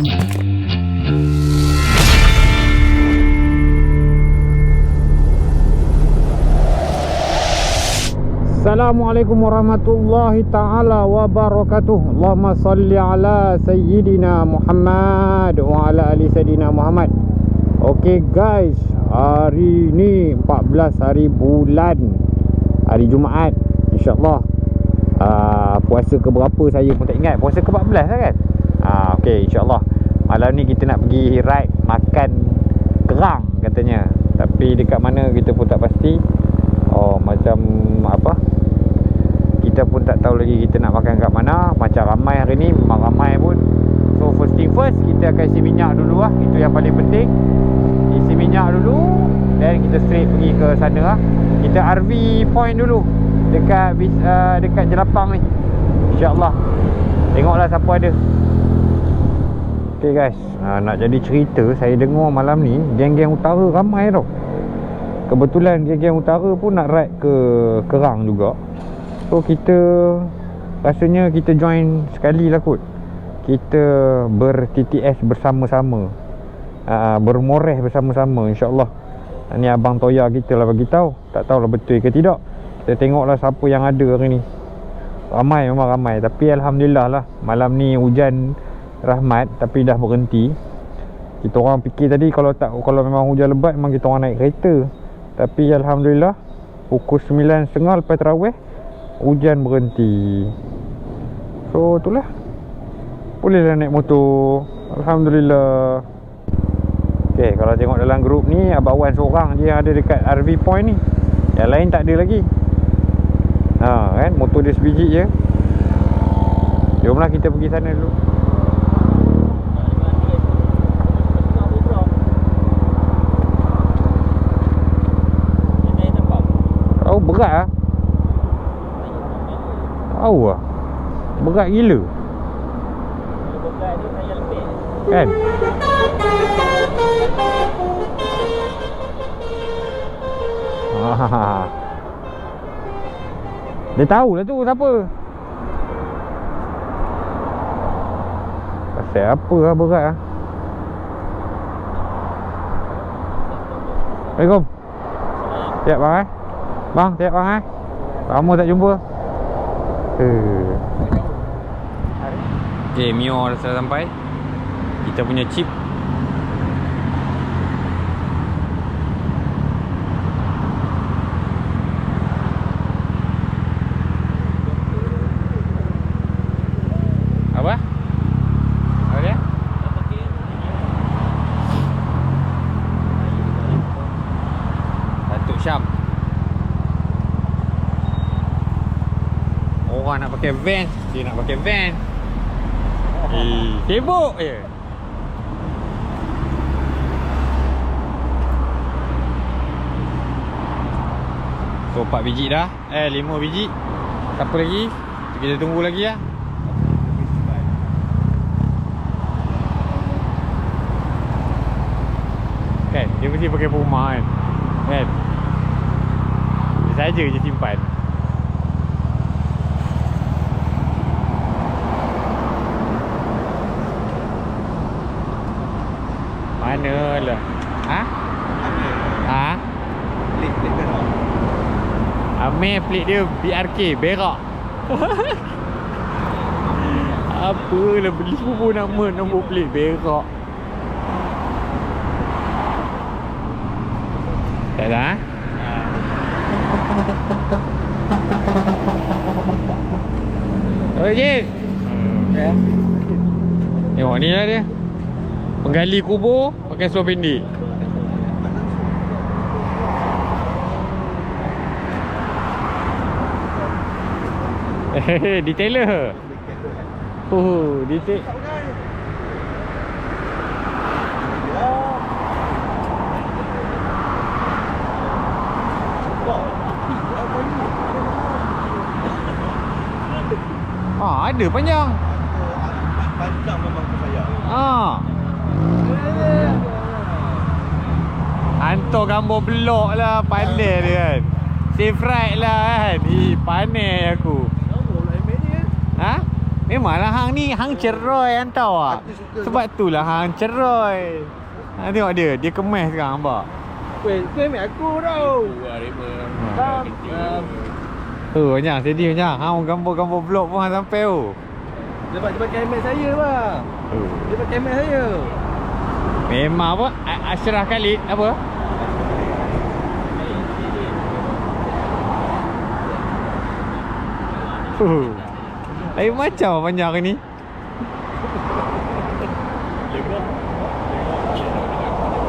Assalamualaikum warahmatullahi taala wabarakatuh. Allahumma salli ala sayyidina Muhammad wa ala ali sayyidina Muhammad. Okey guys, hari ni 14 hari bulan hari Jumaat insyaallah. Uh, puasa ke berapa saya pun tak ingat. Puasa ke 14 lah kan? Uh, okey insyaallah. Malam ni kita nak pergi ride makan kerang katanya. Tapi dekat mana kita pun tak pasti. Oh macam apa? Kita pun tak tahu lagi kita nak makan kat mana. Macam ramai hari ni memang ramai pun. So first thing first kita akan isi minyak dulu lah. Itu yang paling penting. Isi minyak dulu dan kita straight pergi ke sana lah. Kita RV point dulu. Dekat uh, dekat jelapang ni. insyaAllah. Tengoklah siapa ada ok guys. Uh, nak jadi cerita saya dengar malam ni geng-geng utara ramai tau. Kebetulan geng-geng utara pun nak ride ke kerang juga. So kita Rasanya kita join sekali lah kot. Kita ber-TTS bersama-sama. Uh, Bermoreh bersama-sama InsyaAllah. Ni abang Toya kita lah bagi tahu. Tak tahulah betul ke tidak. Kita tengoklah siapa yang ada hari ni. Ramai memang ramai. Tapi Alhamdulillah lah Malam ni hujan rahmat Tapi dah berhenti. Kita orang fikir tadi Kalau tak kalau memang hujan lebat Memang kita orang naik kereta. Tapi Alhamdulillah Pukul 9.30 lepas terawih hujan berhenti. So itulah. Bolehlah naik motor. Alhamdulillah. Ok kalau tengok dalam grup ni Abang Wan seorang je yang ada dekat RV point ni. Yang lain tak ada lagi. Ha kan? Motor dia sebiji je. Jomlah kita pergi sana dulu Oh berat ah. Tahu lah Berat gila. Kan? Ah. Dia tahu lah tu siapa. Pasal apa lah berat lah Assalamualaikum. Siap bang eh Bang siap bang eh. Lama tak jumpa. Okay, Mio dah sampai. Kita punya chip Apa? Apa dia? Datuk Syam Orang nak pakai van. Dia nak pakai van. Eh, sibuk je. So 4 biji dah. Eh 5 biji. Siapa lagi? Kita tunggu lagi lah Kan Dia mesti pakai rumah kan. Kan? Dia saja je simpan Mana lah Ha? Ha? Pelik, pelik berak. Amir pelik dia BRK Berak Apalah beli semua nama Nombor pelik berak Tak ada ha? Oh je Ya. Tengok ni lah dia Penggali kubur Pakai seluar pendek Hehehe, detailer. Oh, detail. Ah, ada panjang. Panjang memang saya. Ah. Hantar gambar blok lah Pandai dia kan Safe ride lah kan Ih pandai aku lah. Ha? Memanglah hang ni hang ceroy hang tahu tak? Aku suka Sebab tu lah hang ceroy. Ha, tengok dia, dia kemas sekarang nampak. Weh, ambil aku tau. Tu banyak sedih banyak. Hang gambar-gambar vlog pun hang sampai tu. Sebab dia pakai helmet saya bang. Tu. Dia pakai helmet saya. Memang apa? Ashraf Khalid apa? Lain macam banyak hari ni.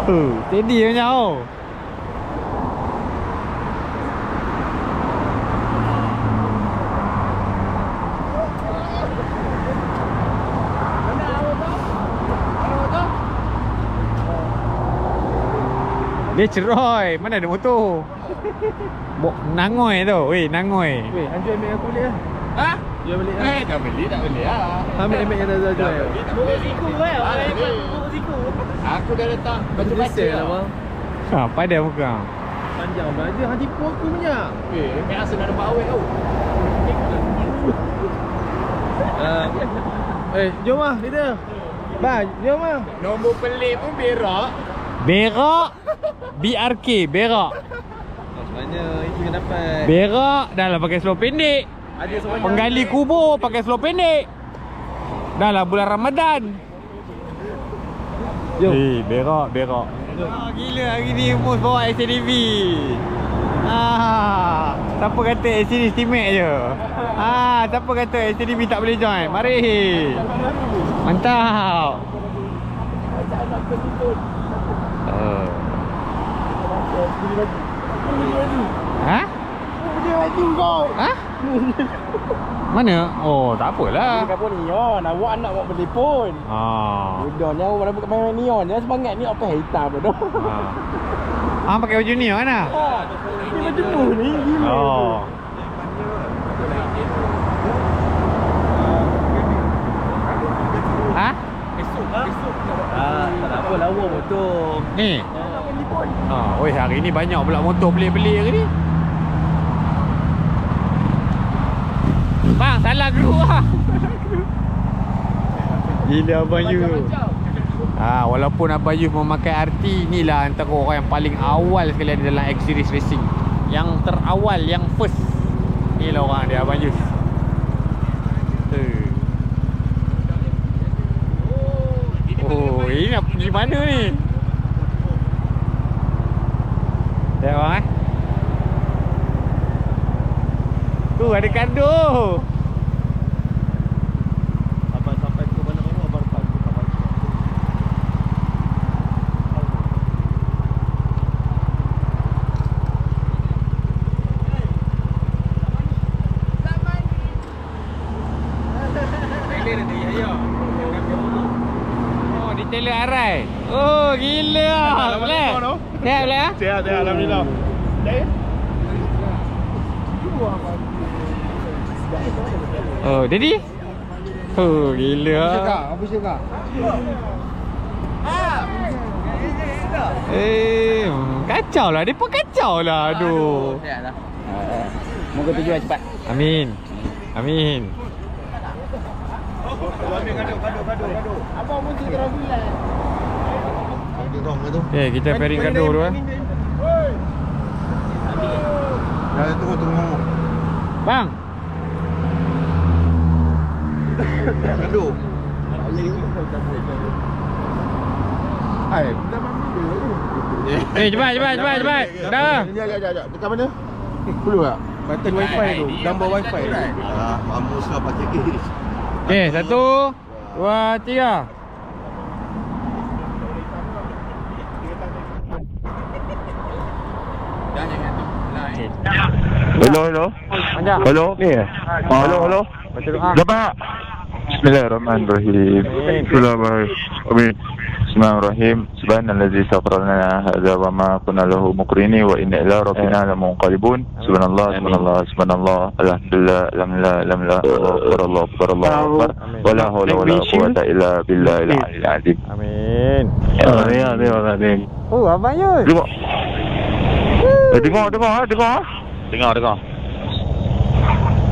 Huh, steady banyak tau. Dia ceroy. Mana ada motor? Bok nangoi tu. Weh, nangoi. Weh, anjur ambil aku boleh lah. Ha? Dia boleh lah. Eh, tak beli, tak beli lah. Ambil helmet yang dah dah jual. Siku eh, orang siku. Aku dah letak Baju baca lah bang. Ha, pada muka. Panjang belajar. Hang tipu aku banyak. Eh, mek asal nak dapat awet tau. Uh, eh, jom lah kita. Bang, jom lah. Nombor pelik pun berak. Berak. BRK, berak. Sebenarnya itu yang dapat. Berak dah lah pakai seluar pendek. Penggali kubur pakai seluar pendek. Dah lah bulan Ramadan. Jom. Eh, berak, berak. Ah, gila hari ni Mus bawa SCDV. Ah, siapa kata SCDV estimate je. Ah, siapa kata SCDV tak boleh join? Mari. Mantap. Uh. Ha? Dia baju kau. Ha? Mana? Oh, tak apalah. Bukan pun neon. Awak nak buat telefon. Ah. Udah ni awak bukan main neon. Dia semangat ni apa hitam dah. Ah. Ah, pakai baju ni kan ah? Ni baju tu ni. Gila. Oh. Ha? Ah, tak apa lawa motor. Ni. Ha, oi hari ni banyak pula motor pelik-pelik hari ni. Bang, salah guru ah. Gila Abang Yu. Ha, walaupun Abang Yu memakai RT, inilah antara orang yang paling awal sekali ada dalam X-Series Racing. Yang terawal, yang first. Inilah orang dia Abang Yu. Oh, ini nak pergi mana ni? Tengok bang eh. Tu ada kado. Abang sampai ke mana-mana abang lepas tu abang. Oh, di Taylor Arai. Oh, gila. Boleh? Siap boleh ah? Sihat, sihat alhamdulillah. Oh, Daddy? Oh, gila. Apa cakap? Eh, hmm, kacau lah. Dia pun kacau lah. Aduh. Sihatlah. Moga tujuan cepat. Amin. Amin. Ke tu? Eh, kita pairing kado dulu eh. Dah tunggu, tunggu. Bang. Kado. Hai, dah mandi dia. Eh, cepat, cepat, cepat, cepat. Dah. Jap, jap, jap. Dekat mana? Perlu tak? Button wifi tu, gambar wifi tu. Ah, mampus lah pakai. Okey, satu, dua, tiga. Hello, hello. Panjang. Hello, ni eh? Hello, hello. Dapat. Bismillahirrahmanirrahim. Bismillahirrahmanirrahim. Amin. Bismillahirrahmanirrahim. Subhanallazi sakhkhara hadza wa ma kunna lahu muqrini wa inna ila rabbina lamunqalibun. Subhanallah, subhanallah, subhanallah. Alhamdulillah, alhamdulillah, alhamdulillah. Allahu akbar, Allahu akbar, Allahu akbar. Wa la haula wa la quwwata illa billahil aliyyil azim. Amin. Ya, ya, ya, ya. Oh, abang Yus. Tengok. Eh, dengar, dengar, ah, dengar. Ah. Dengar, dengar.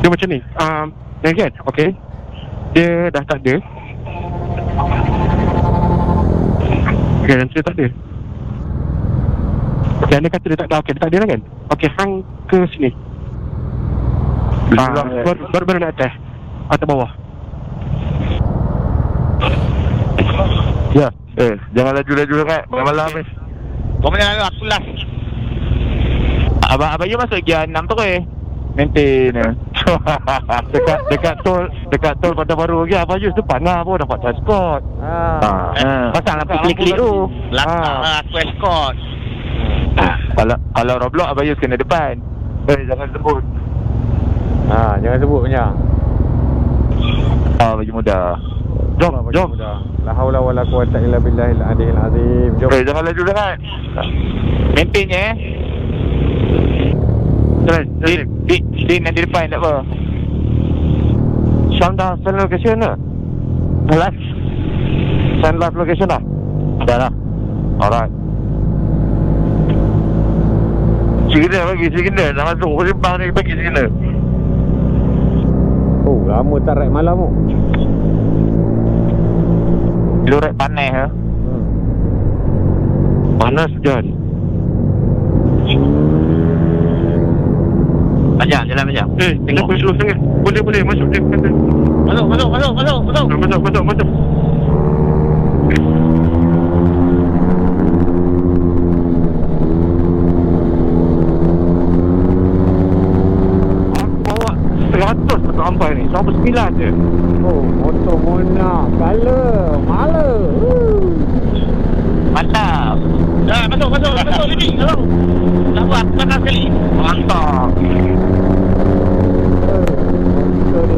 Dia macam ni. Um, yang kan? Okay. Dia dah tak ada. Okay, nanti dia tak ada. Okay, anda kata dia tak ada. Okay, dia tak ada lah kan? Okay, hang ke sini. Ah, baru, baru, baru nak atas. Atas bawah. Ya, eh, jangan laju-laju sangat. Malam-malam ni. Kau mana lalu aku last. Abang abang you masuk gear 6 tu eh. dekat dekat tol dekat tol Kota Baru lagi abang you depan lah pun dapat transport. Ah. Ha. Pasang lampu klik-klik tu. Ah. lah aku escort. Kalau kalau Roblox abang you kena depan. Eh jangan sebut. Ah, jangan sebut banyak. Ah bagi muda. Jom, bagi jom. mudah. La haula wala quwata illa billahil aliyil azim. Jom. Eh jangan laju sangat. Maintain eh. Jalan, di, depan tak apa. Syam dah send location. Dah live. Send live location dah. Dah lah. Alright. Signal bagi signal. Dah masuk Sembang ni bagi signal. Oh, lama tak ride malam tu. Lu rek panas ha. Hmm. Panas hujan. Panjang, jalan panjang. Eh, kenapa slow sangat? Boleh, boleh. Masuk dia. Masuk, Masuk, masuk, masuk, masuk, masuk. masuk, masuk. masuk. Aku bawa 100 tak sampai ni. Sampai 9 je. Oh, motor Mona. Kala. Mala. Mantap. Dah, masuk, masuk, masuk ni. Masuk. Tak apa, aku panas sekali. Mantap.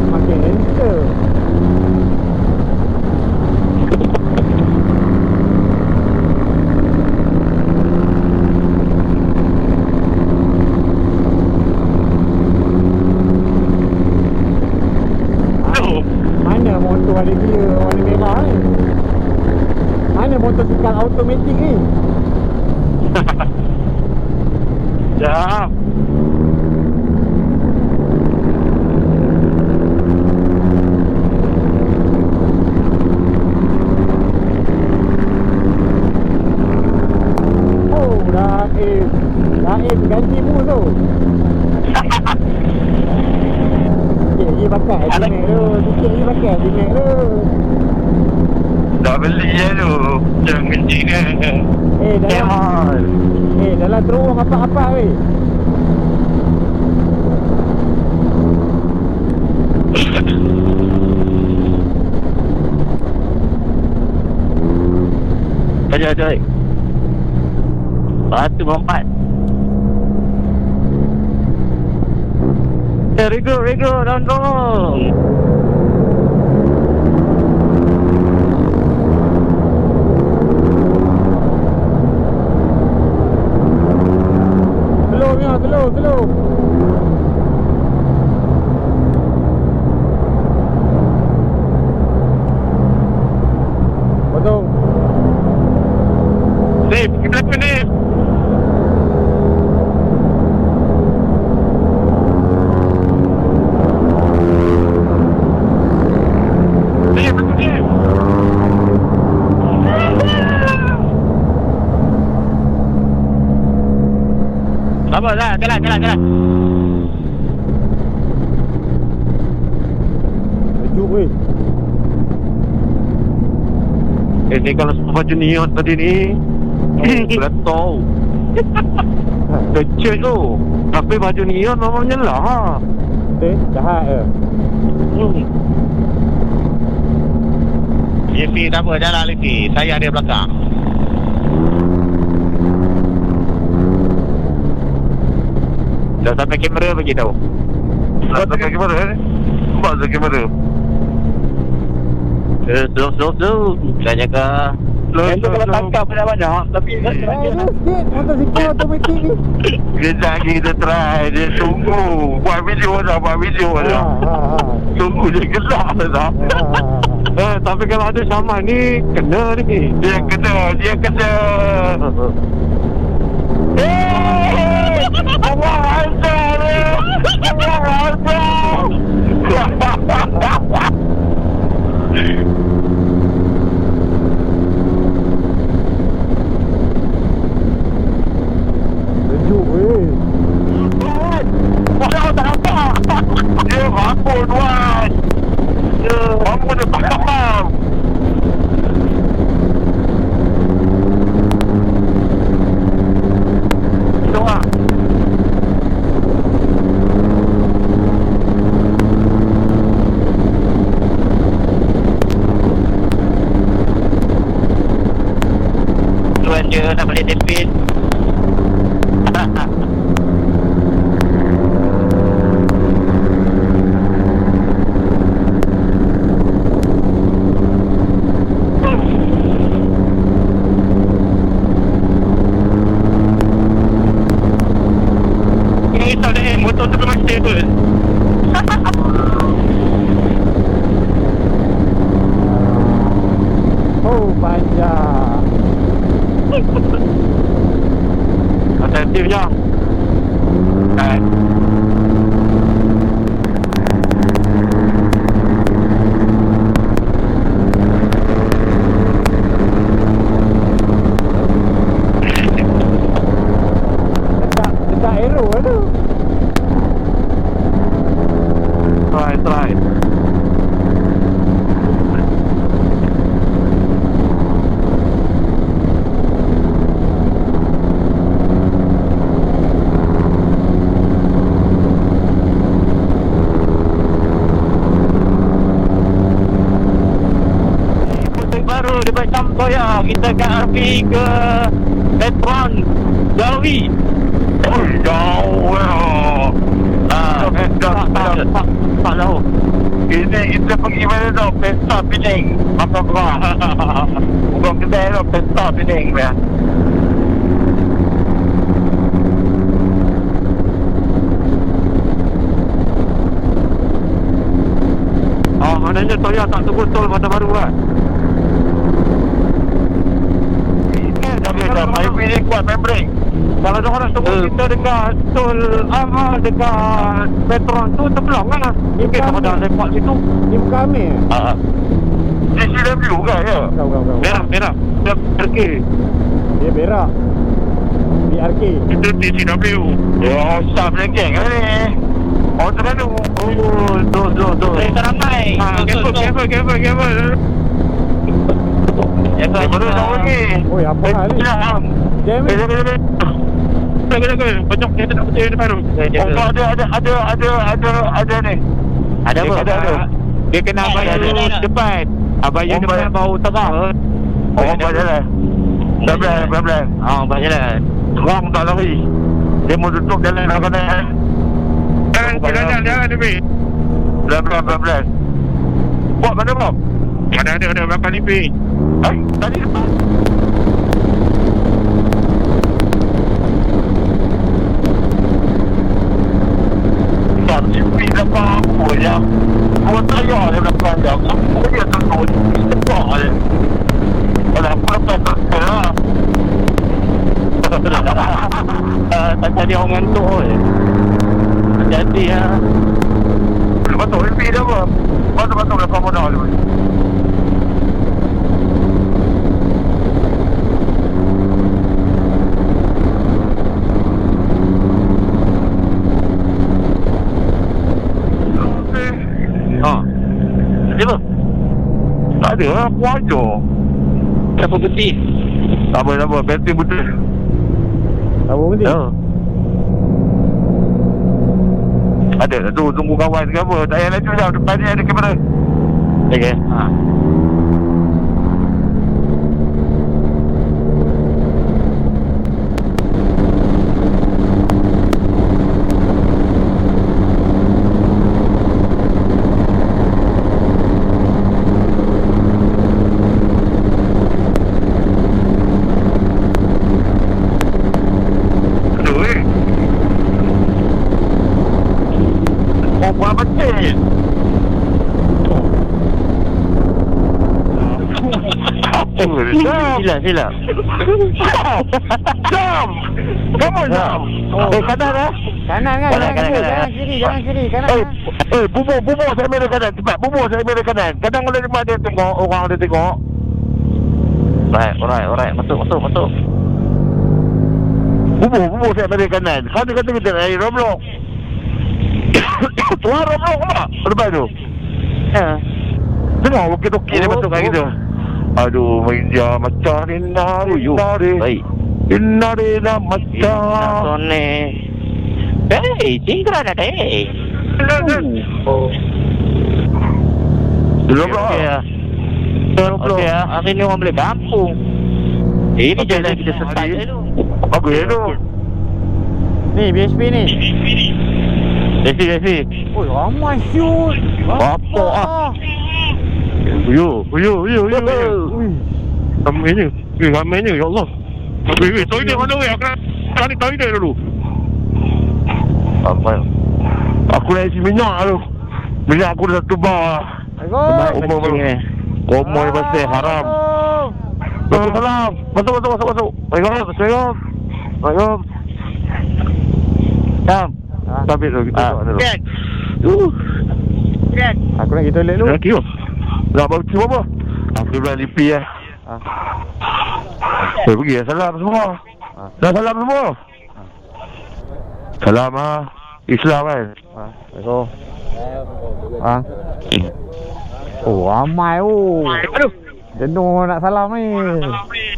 Eh, Motor dia makin enter. Tu. Mana motor ada dia warna merah ni? Mana motosikal automatik ni? Sekejap. Oh, Raif. Raif ganti mu tu. Sikit lagi pakai Jimek tu. Sikit lagi pakai Jimek tu. Dah beli je tu. Jangan cina. Eh, dalam, eh, dalam terowong apa-apa weh. Sekejap, sekejap. Batu bombat. Rigo, Rigo, round roll. Eh, ni kalau semua baju neon tadi ni Berat tahu Kecil tu Tapi baju neon namanya lah ha. Betul? Jahat ke? Hmm. Lipi tak apa, jalan Lipi. Saya ada belakang. Dah sampai kamera bagi tahu Dah sampai kamera eh sampai kamera Eh, slow, slow, slow. Saya jaga. Slow, tu slow, kalau slow. tangkap banyak-banyak. Tapi Eh, dia sikit motosikal automatik ni. Kejap lagi kita try Dia tunggu Buat video dah Buat video Ha, dah ha, ha. Tunggu dia gelap dah Ha. Eh, tapi kalau ada saman ni kena ni. Dia kena, dia kena. Eh, Allah azab. Allah azab. machine. Baru dekat Camtoya kita kat RP ke Petron Jawi. Oh jauh lah ah tak tak tak tak jauh. Ini kita pergi mana tau? Pesta Pening apa kau? Bukan kedai tau. Pesta Pening ya Oh, maknanya Toya tak sebut tol mata baru kan? IP ni kuat membrane. Kalau dia orang sebut kita dekat tol ah dekat Petron tu terbelang kan? Mungkin tak ada lepak situ. Ni bukan Amir eh? Ah. CCW kan ya? Kau, kau, kau. Merah, merah. Dia pergi. Dia berak. BRK. Itu TCW. Ya, sah geng kan ni. Oh, terlalu. Oh, tu, tu, tu. Saya tak ramai. Ha, kabel, kabel, kabel, kabel. Kabel, baru dah lagi. Oi, apa hal ni? Jam Eh, ni? jaga, jaga. Jaga, jaga. Banyak kereta nak betul depan tu. Oh, ada, ada, ada, ada, ada, ada ni. Ada apa? Ada, ada. Dia kena bayar dulu depan. Abayar depan bau tengah. Oh, bayar jalan. Pelan-pelan, pelan-pelan. Oh, bayar jalan. Orang tak lari. Dia mau tutup jalan dah kena. Jangan, jangan, jangan, Dewi. Pelan-pelan, pelan-pelan. Buat mana, Bob? Ada, ada, ada. Berapa เฮ้ยตอนนี้ครับสอนชิวีนะป้าหัวยาวหัวตะย่อเลยนะป้าเยวเขไม่อยาจะโดนจะต่อเลยแล้วก็ตกเออเอแต่เดียวงั้นด้วยแต่ดียวหรือว่าตัวพี่นะผมว่าจะมาตกในพมนอเลย ada lah, aku ajar. Siapa peti? Tak apa, tak apa. Bateri betul. Tak apa berhenti? Ya. Ada tu tunggu kawan ke apa. Tak payah laju dah depan ni ada kamera. Okey. Ha. Aduh eh. Oh, buat betul. Sila, sila. Jam! Come on, Jam! Oh. Eh, kanan eh? Kanan kan? Kanan, Jangan kanan, kiri, kanan. jangan kiri, jangan kiri, kanan. Eh, eh, bubur, bubur saya ambil kanan. Cepat, bubur saya ambil kanan. Kadang kalau dia dia tengok, orang dia tengok. Alright, alright, alright. Masuk, masuk, masuk. Bubur, bubur saya ambil kanan. Kau dia kata kita dari Romlok. Tuan Romlok apa? Lepas tu. Ya. Tengok, okey-okey dia Oh, masuk kayak oh. Aduh, main dia macam ni nari, nari. Baik. Inari na macam. Sone. Hey, cingkra dah hey. Belum Okey lah. ya. Okey ya. Hari ni orang boleh kampung. Ini Okey, jalan kita start Hari- dulu. Bagus tu. Ni, BSP ni. Desi, Desi. Oh, ramai shoot. Apa ah? Yo, yo, yo, yo. Ui. Ramainya. Eh, ramainya ya Allah. Weh, weh, toilet mana weh? Aku nak cari toilet dulu. Ramai. Aku nak isi minyak tu. Minyak aku dah satu bar lah. Umur baru. Komoi pasal haram. Waalaikumsalam. Masuk, masuk, masuk, masuk. Waalaikumsalam. Assalamualaikum. Waalaikumsalam. Jam. Ah. Tapi tu kita Ah. tengok dulu. Jack. Uh. Aku nak pergi toilet dulu. Lelaki tu. Nak bawa cium apa? Aku dah lipi lah. Ah. Saya pergi dah salam semua. Ah. Dah salam semua. Salam ah. Islam kan. Ah, Assalamualaikum. Ah. Oh, ramai oh. Aduh. Jenuh nak salam ni.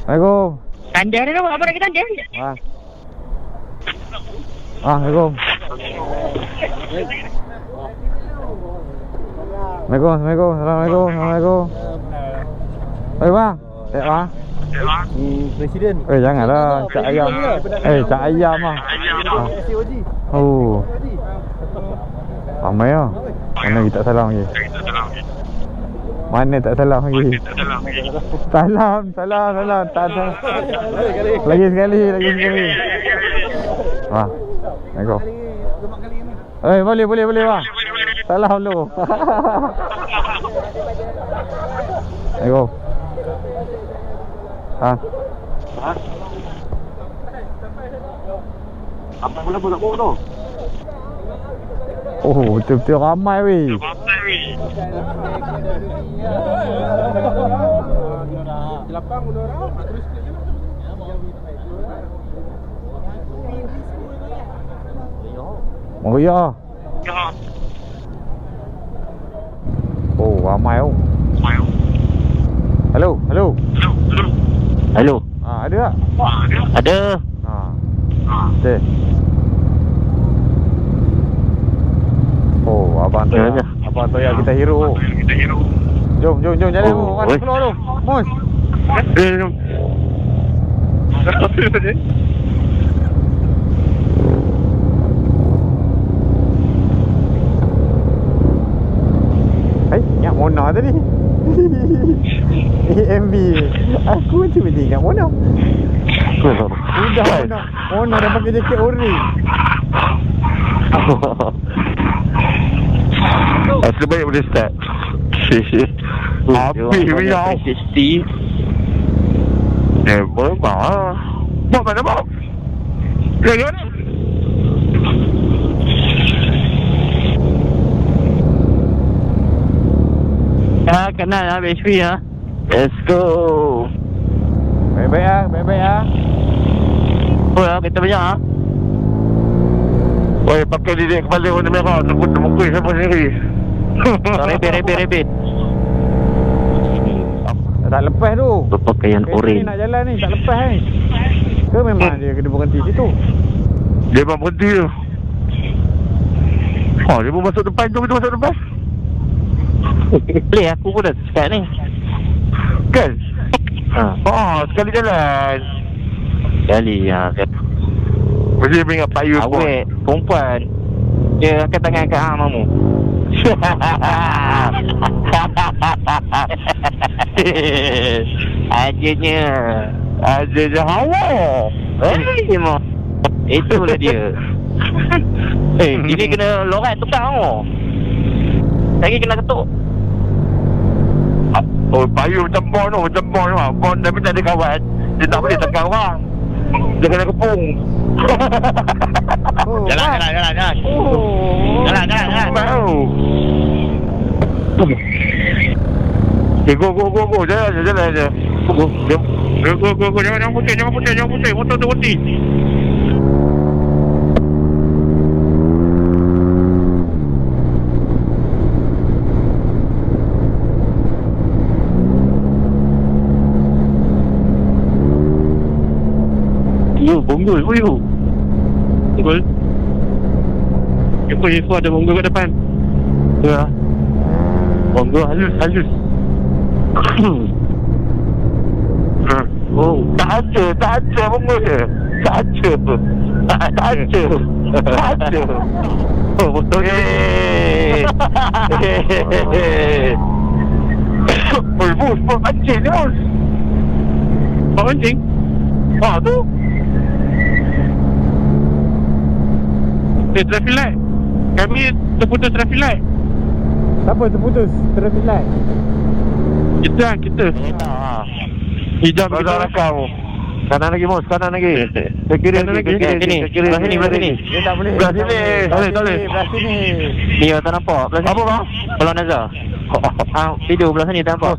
Assalamualaikum. Tanda tu, apa nak kita tanda? Ah. Ah, Assalamualaikum. Assalamualaikum, Assalamualaikum, Assalamualaikum, Assalamualaikum. Eh bang, eh bang. Presiden. Eh janganlah, cak ayam. Eh cak ayam ah. Oh. Ramai ah. Mana kita tak salam lagi? Mana tak salam lagi? Salam, salam, salam. Tak ada. Lagi sekali, lagi sekali. Wah. Assalamualaikum. Eh, boleh, boleh, boleh, bang. Salam dulu. Assalamualaikum. Ha. Apa pula pun tak bawa tu? Oh, betul-betul ramai weh. Oh ya. Oh, ramai oh. Hello, hello. Hello. Ah, ada tak? Ada. Ah. Okey. Oh, abang tu. Ya. Abang tu kita hero. Jom, jom, jom jalan. Oh, Oh, Orang keluar tu. Mus. Eh, jom. Ingat Mona tadi. AMB. Aku macam ni ingat Mona. Sudah Mona. Mona dah pakai jaket ori. Asal baik boleh start. Habis. Steve. Eh, boleh bang. Bawa mana bawa? Ya, mana? Ya, kenal lah BSP ya. Let's go. Baik-baik ah, baik-baik ah. Oh ya, kita banyak ah. Oi, pakai lidik kepala warna merah. Takut termukul siapa sendiri. Rebit, rebit, rebit. Tak lepas tu. Berpakaian Kereta ni oren. nak jalan ni, tak lepas ni. Ke memang dia kena berhenti situ? Dia memang berhenti tu. Oh, dia pun masuk depan. Jom kita masuk depan. Boleh aku pun dah cakap ni. Kan? Ha, Oh, sekali jalan. kali ya. Mesti dia ingat payu pun. Awet, perempuan. Dia angkat tangan kat hang mamu. Ajanya. Je hawa. Eh, mo. Itulah dia. Eh, ini kena lorat tukang oh. Lagi kena ketuk. Oh, payu macam bon tu, macam bon tu. Bon tapi tak ada kawan. Dia tak boleh tekan orang. Dia kena kepung. Oh, Jalan, jalan, jalan, jalan. Oh. Jalan, jalan, jalan. Mau. Okay, go, go, go, go. Jalan jalan je. Go, go, go, go, go, go. Jangan, jangan putih, jangan putih, jangan putih. Motor tu putih. Bonggol, yo. Bonggol. Apa info ada bonggol kat depan? Ya. Bonggol halus, halus. Hmm. Oh, tak ada, tak ada bonggol. Tak ada. Tak ada. Tak ada. Oh, betul ni. Oi, bos, bos pancing ni, bos. Bos pancing? Ah, tu. Eh, traffic light. Kami terputus traffic light. Siapa terputus traffic light? Kita lah, kita. Hijab kita rakam. Kanan lagi, Mus. Kanan lagi. Ke kiri, Kanan ke lagi. kiri. Sini. Ke kiri, Belah sini, belah sini. Dia tak boleh. Belah sini. Tak boleh, tak boleh. Belah sini. Ni tak nampak. Belah sini. Apa, bang? Belah Nazar. Ah, tidur belah sini tak nampak.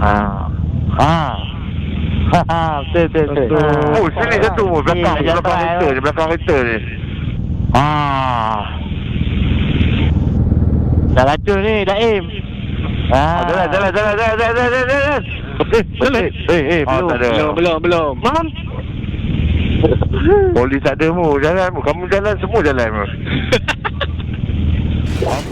Ah. Ah. Ha, betul, betul, betul. Betul. Oh, sini satu. Belakang, Ni, belakang jalan kereta ni. Belakang kereta ni. Ah. Dah lacur ni, dah aim. Ah, jalan, jalan, jalan, jalan, jalan, jalan, jalan. Eh, Jalan. Eh, eh, belum. tak ada. Belum, belum, belum. Mam. Polis tak ada mu, jalan mu. Kamu jalan semua jalan mu.